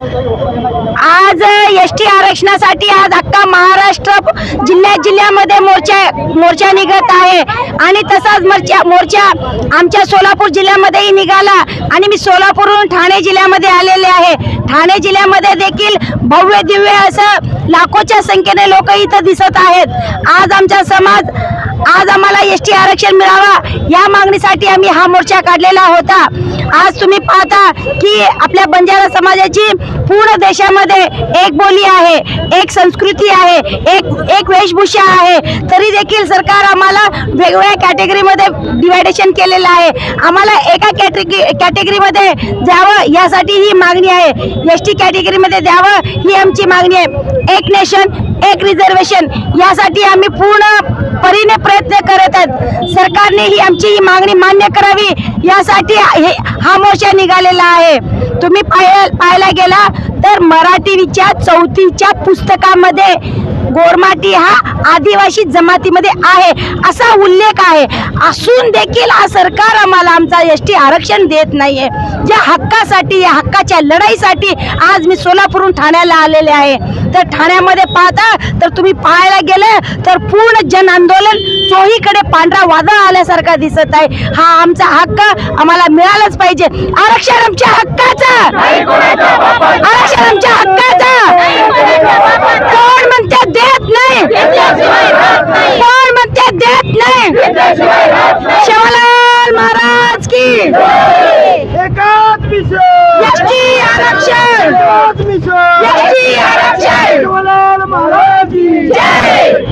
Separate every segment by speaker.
Speaker 1: आज S T आरक्षणासाठी आज अख्खा महाराष्ट्र जिल्ह्या जिल्ह्यामध्ये मोर्चा मोर्चा निघत आहे. आणि तसाच मोर्चा मोर्चा आमच्या सोलापूर जिल्ह्यामध्येही निघाला. आणि मी सोलापूरहून ठाणे जिल्ह्यामध्ये आलेले आहे. ठाणे जिल्ह्यामध्ये देखील भव्य दिव्य असं लाखोच्या संख्येने लोक इथं दिसत आहेत. आज आमचा समाज आज आम्हाला एस टी आरक्षण मिळावा. या मागणीसाठी आम्ही हा मोर्चा काढलेला होता. आज तुम्ही पाहता की आपल्या बंजारा समाजाची पूर्ण देशामध्ये एक बोली आहे एक संस्कृती आहे एक एक वेशभूषा आहे. तरी देखील सरकार आम्हाला वेगवेगळ्या कॅटेगरीमध्ये डिवायडेशन केलेलं आहे. आम्हाला एका कॅटेगरी कॅटेगरीमध्ये द्यावं यासाठी ही मागणी आहे. एस टी कॅटेगरीमध्ये द्यावं ही आमची मागणी आहे. एक नेशन एक रिझर्वेशन यासाठी आम्ही पूर्ण परीने प्रयत्न करत आहेत. सरकारने ही आमची ही मागणी मान्य करावी. यासाठी हे हा मोर्चा निघालेला आहे. तुम्ही पाहाय पाहायला गेला तर मराठीच्या चौथीच्या पुस्तकामध्ये गोरमाटी हा आदिवासी जमातीमध्ये आहे असा उल्लेख आहे. असून देखील हा सरकार आम्हाला आमचा एस टी आरक्षण देत नाही आहे ज्या हक्कासाठी या हक्काच्या लढाईसाठी आज मी सोलापूरहून ठाण्याला आलेले आहे. तर ठाण्यामध्ये पाहता तर तुम्ही पाहायला गेले तर पूर्ण जन आंदोलन चोहीकडे पांढरा वादळ आल्यासारखा दिसत आहे. हा आमचा हक्क आम्हाला मिळालाच पाहिजे. आरक्षण आमच्या हक्काचं. आरक्षण आमच्या हक्क शिवलाल महाराज की। आरक्षण। आरक्षण।
Speaker 2: शिवलाल महाराज की।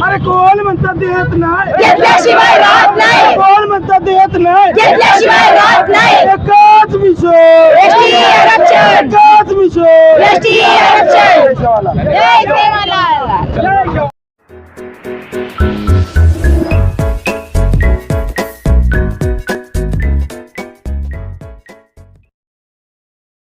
Speaker 2: अरे कोण म्हणतात देत नाही
Speaker 1: घेतल्याशिवाय राहत नाही
Speaker 2: कोण म्हणतात देत नाही
Speaker 1: घेतल्याशिवाय राहत नाही
Speaker 2: एकाच
Speaker 1: आरक्षण।
Speaker 2: एकाच
Speaker 1: आरक्षण। सेवालाल